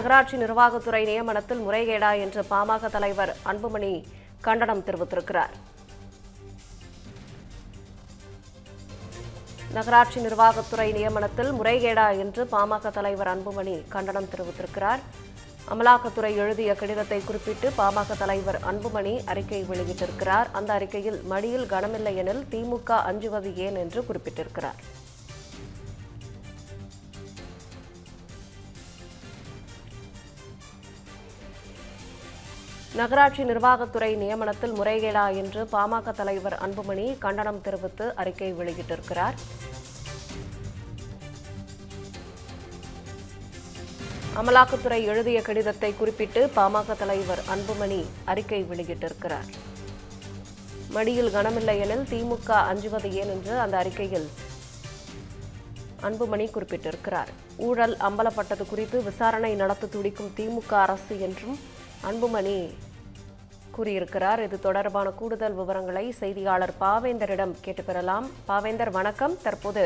நகராட்சி நிர்வாகத்துறை நியமனத்தில் முறைகேடா என்று பாமக தலைவர் அன்புமணி கண்டனம் தெரிவித்திருக்கிறார். நகராட்சி நிர்வாகத்துறை நியமனத்தில் முறைகேடா என்று பாமக தலைவர் அன்புமணி கண்டனம் தெரிவித்திருக்கிறார். அமலாக்கத்துறை எழுதிய கடிதத்தை குறிப்பிட்டு பாமக தலைவர் அன்புமணி அறிக்கை வெளியிட்டிருக்கிறார். அந்த அறிக்கையில் மடியில் கனமில்லை எனில் திமுக அஞ்சுவது ஏன் என்று குறிப்பிட்டிருக்கிறார். நகராட்சி நிர்வாகத்துறை நியமனத்தில் முறைகேடா என்று பாமக தலைவர் அன்புமணி கண்டனம் தெரிவித்து அறிக்கை வெளியிட்டிருக்கிறார். அமலாக்கத்துறை எழுதிய கடிதத்தை குறிப்பிட்டு பாமக தலைவர் அன்புமணி அறிக்கை வெளியிட்டிருக்கிறார். மடியில் கனமில்லை எனில் திமுக அஞ்சுவது ஏன் என்று அந்த அறிக்கையில் அன்புமணி குறிப்பிட்டிருக்கிறார். ஊழல் அம்பலப்பட்டது குறித்து விசாரணை நடத்த துடிக்கும் திமுக அரசு என்றும் அன்புமணி கூறியிருக்கிறார். இது தொடர்பான கூடுதல் விவரங்களை செய்தியாளர் பாவேந்தரிடம் கேட்டு பெறலாம் பாவேந்தர் வணக்கம். தற்போது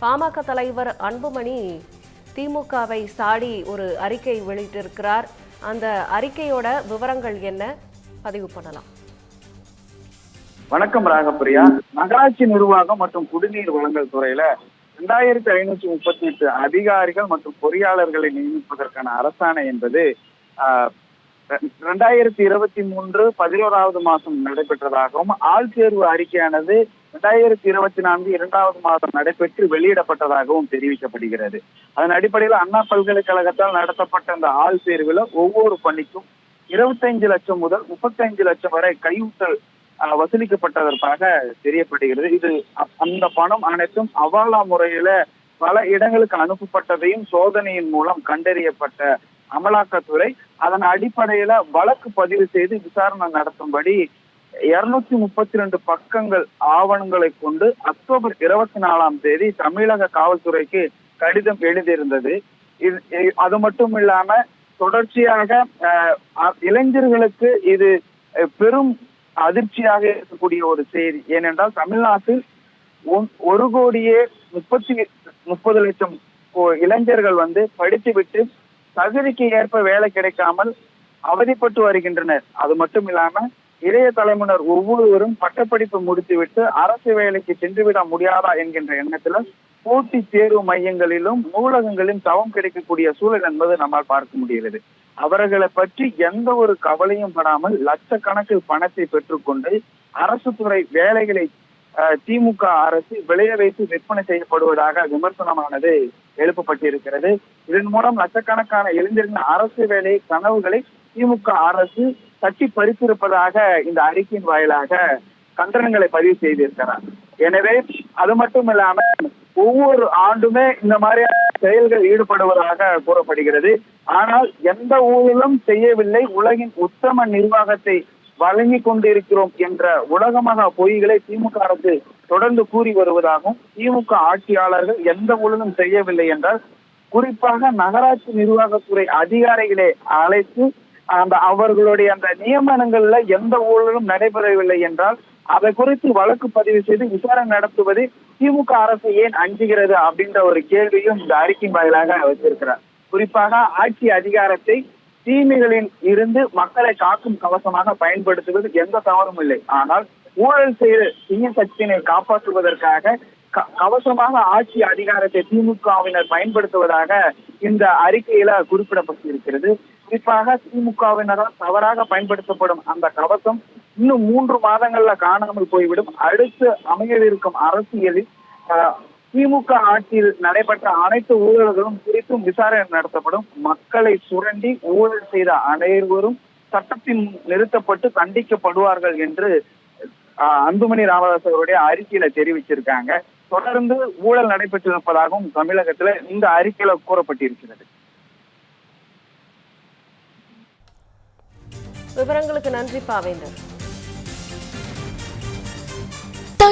பாமக தலைவர் அன்புமணி திமுகவை சாடி ஒரு அறிக்கை வெளியிட்டிருக்கிறார். அந்த அறிக்கையோட விவரங்கள் என்ன? பதிவு பண்ணலாம். வணக்கம் ராகப்பிரியா. நகராட்சி நிர்வாகம் மற்றும் குடிநீர் வழங்கல் துறையில ரெண்டாயிரத்தி ஐநூத்தி முப்பத்தி எட்டு அதிகாரிகள் மற்றும் பொறியாளர்களை நியமிப்பதற்கான அரசாணை என்பது ஆஹ், ரெண்டாயிரத்தி இருபத்தி மூன்று பதினோராவது மாதம் நடைபெற்றதாகவும் ஆள் தேர்வு அறிக்கையானது ரெண்டாயிரத்தி இருபத்தி நான்கு இரண்டாவது மாதம் நடைபெற்று வெளியிடப்பட்டதாகவும் தெரிவிக்கப்படுகிறது. அதன் அடிப்படையில் அண்ணா பல்கலைக்கழகத்தால் நடத்தப்பட்ட அந்த ஆள் தேர்வில் ஒவ்வொரு பணிக்கும் இருபத்தைந்து லட்சம் முதல் முப்பத்தைந்து லட்சம் வரை கையூட்டல் அஹ், வசூலிக்கப்பட்டதற்காக தெரியப்படுகிறது. இது அந்த பணம் அனைத்தும் அவாலா முறையில பல இடங்களுக்கு அனுப்பப்பட்டதையும் சோதனையின் மூலம் கண்டறியப்பட்ட அமலாக்கத்துறை அதன் அடிப்படையில வழக்கு பதிவு செய்து விசாரணை நடத்தும்படி இருநூத்தி முப்பத்தி ரெண்டு பக்கங்கள் ஆவணங்களை கொண்டு அக்டோபர் இருபத்தி நாலாம் தேதி தமிழக காவல்துறைக்கு கடிதம் எழுதியிருந்தது. இது அது மட்டும் இல்லாம தொடர்ச்சியாக அஹ், இளைஞர்களுக்கு இது அஹ், பெரும் அதிர்ச்சியாக இருக்கக்கூடிய ஒரு செய்தி. ஏனென்றால் தமிழ்நாட்டில் ஒரு கோடியே முப்பத்தி முப்பது லட்சம் இளைஞர்கள் வந்து படித்துவிட்டு தகுதிக்கு ஏற்ப வேலை கிடைக்காமல் அவதிப்பட்டு வருகின்றனர். அது மட்டும் இல்லாம இளைய தலைமுனர் ஒவ்வொருவரும் பட்டப்படிப்பு முடித்துவிட்டு அரசு வேலைக்கு சென்றுவிட முடியாதா என்கின்ற எண்ணத்துல போட்டி தேர்வு மையங்களிலும் நூலகங்களிலும் தவம் கிடைக்கக்கூடிய சூழல் என்பது நம்மால் பார்க்க முடிகிறது. அவர்களை பற்றி எந்த ஒரு கவலையும் படாமல் லட்சக்கணக்கில் பணத்தை பெற்றுக்கொண்டு அரசு துறை வேலைகளை திமுக அரசு விளைய வைத்து விற்பனை செய்யப்படுவதாக விமர்சனமானது எழுப்பப்பட்டிருக்கிறது. இதன் மூலம் லட்சக்கணக்கான இளைஞர்களின் அரசு வேலை கனவுகளை திமுக அரசு தட்டி பறித்திருப்பதாக இந்த அறிக்கையின் வாயிலாக கண்டனங்களை பதிவு செய்திருக்கிறார். எனவே அது மட்டும் இல்லாம ஒவ்வொரு ஆண்டுமே இந்த மாதிரியான செயல்கள் ஈடுபடுவதாக கூறப்படுகிறது. ஆனால் எந்த ஊழலும் செய்யவில்லை. உலகின் உத்தம நிர்வாகத்தை வழங்கி கொண்டிருக்கிறோம் என்ற உலகமக பொய்களை திமுக அரசு தொடர்ந்து கூறி வருவதாகவும் திமுக ஆட்சியாளர்கள் எந்த ஊழலும் செய்யவில்லை என்றால் குறிப்பாக நகராட்சி நிர்வாகத்துறை அதிகாரிகளை அழைத்து அந்த அவர்களுடைய அந்த நியமனங்கள்ல எந்த ஊழலும் நடைபெறவில்லை என்றால் அதை குறித்து வழக்கு பதிவு செய்து விசாரணை நடத்துவது திமுக அரசு ஏன் அஞ்சுகிறது அப்படின்ற ஒரு கேள்வியும் இந்த அறிக்கையின் வாயிலாக வச்சிருக்கிறார் குறிப்பாக ஆட்சி அதிகாரத்தை தீமைகளில் இருந்து மக்களை காக்கும் கவசமாக பயன்படுத்துவது எந்த தவறும் இல்லை. ஆனால் ஊழல் செய்த தீய சக்தியினை காப்பாற்றுவதற்காக க- கவசமாக ஆட்சி அதிகாரத்தை திமுகவினர் பயன்படுத்துவதாக இந்த அறிக்கையில குறிப்பிடப்பட்டிருக்கிறது. குறிப்பாக திமுகவினரால் தவறாக பயன்படுத்தப்படும் அந்த கவசம் இன்னும் மூன்று மாதங்கள்ல காணாமல் போய்விடும். அடுத்து அமையவிருக்கும் அரசியலில் திமுக ஆட்சியில் நடைபெற்ற அனைத்து ஊழல்களும் குறித்தும் விசாரணை நடத்தப்படும். மக்களை சுரண்டி ஊழல் செய்த அனைவரும் சட்டத்தின் நிறுத்தப்பட்டு தண்டிக்கப்படுவார்கள் என்று அன்புமணி ராமதாஸ் அவருடைய அறிக்கையில தெரிவிச்சிருக்காங்க. தொடர்ந்து ஊழல் நடைபெற்றிருப்பதாகவும் தமிழகத்துல இந்த அறிக்கையில கூறப்பட்டிருக்கிறது. விவரங்களுக்கு நன்றி பாவேந்தர்.